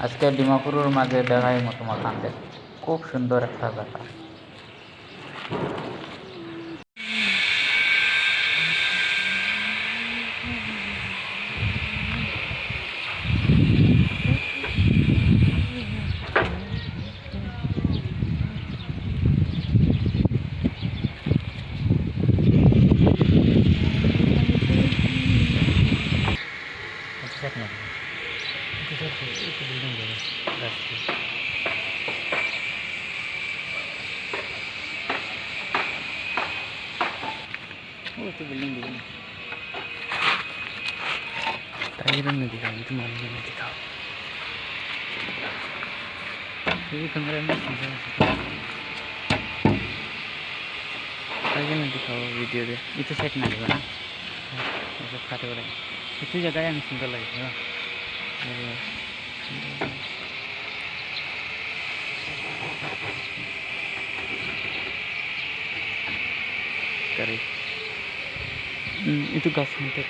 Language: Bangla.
আজকে ডিমাপুরের মাঝে দেখাই মতো মাখানদের খুব সুন্দর একটা জায়গা टाइगर में दिखाओ ये तो मालूम में दिखाओ ये कमरे में टाइगर में दिखाओ वीडियो दे ये तो सेट नहीं होगा ना ये सब खाते वाले इतनी जगह है सुंदर लगेगा करे itu gas untuk